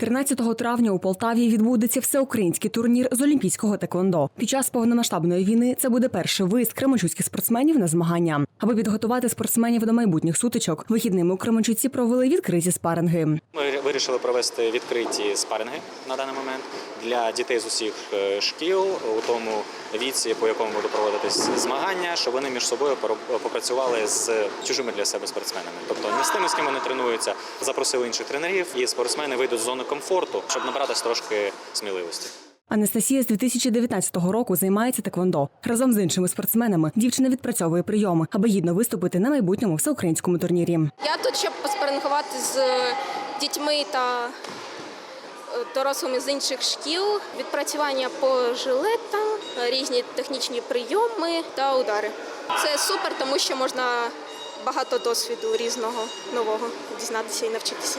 13 травня у Полтаві відбудеться всеукраїнський турнір з олімпійського теквондо. Під час повномасштабної війни це буде перший виїзд кременчуцьких спортсменів на змагання. Аби підготувати спортсменів до майбутніх сутичок, вихідними у Кременчуці провели відкриті спаринги. Вирішили провести відкриті спаринги на даний момент для дітей з усіх е, шкіл у тому віці, по якому будуть проводитись змагання, щоб вони між собою попрацювали з чужими для себе спортсменами. Тобто не з тими, з ким вони тренуються, запросили інших тренерів, і спортсмени вийдуть з зони комфорту, щоб набратися трошки сміливості. Анастасія з 2019 року займається теквондо. Разом з іншими спортсменами дівчина відпрацьовує прийоми, аби гідно виступити на майбутньому всеукраїнському турнірі. Я тут, щоб поспарингувати з дітьми та е, дорослими з інших шкіл, відпрацювання по жилетам, різні технічні прийоми та удари. Це супер, тому що можна багато досвіду різного нового дізнатися і навчитися.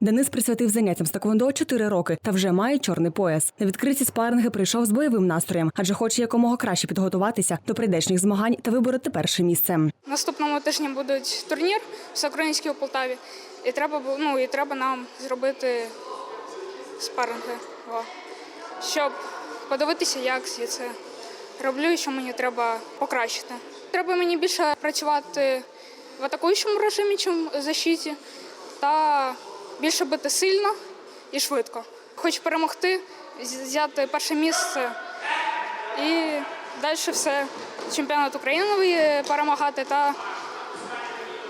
Денис присвятив заняттям з теквондо 4 роки та вже має чорний пояс. На відкриті спаринги прийшов з бойовим настроєм, адже хоче якомога краще підготуватися до прийдешніх змагань та вибороти перше місце. Наступному тижні буде турнір всеукраїнський у Полтаві. І треба ну, і треба нам зробити спаринги, о, щоб подивитися, як я це роблю і що мені треба покращити. Треба мені більше працювати в атакуючому режимі, чим в защиті, та більше бити сильно і швидко. Хочу перемогти, взяти перше місце і далі все. Чемпіонат України перемагати та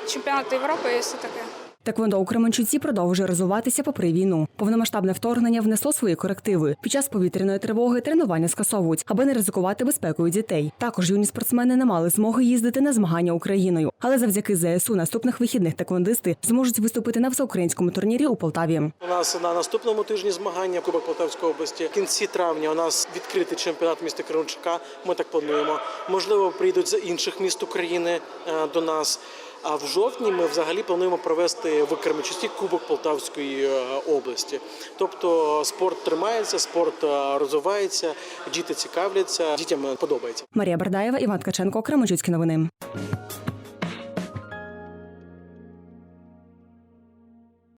чемпіонат Європи все таке. Теквондо у Кременчуці продовжує розвиватися попри війну. Повномасштабне вторгнення внесло свої корективи. Під час повітряної тривоги тренування скасовують, аби не ризикувати безпекою дітей. Також юні спортсмени не мали змоги їздити на змагання Україною. Але завдяки ЗСУ наступних вихідних теквондисти зможуть виступити на всеукраїнському турнірі у Полтаві. У нас на наступному тижні змагання Кубок Полтавської області. В кінці травня у нас відкритий чемпіонат міста Кременчука. Ми так плануємо. Можливо, прийдуть з інших міст України е, до нас. А в жовтні ми взагалі плануємо провести в часті Кубок Полтавської е, області. Тобто спорт тримається, спорт е, розвивається, діти цікавляться, дітям подобається. Марія Бардаєва, Іван Ткаченко, Кременчуцькі новини.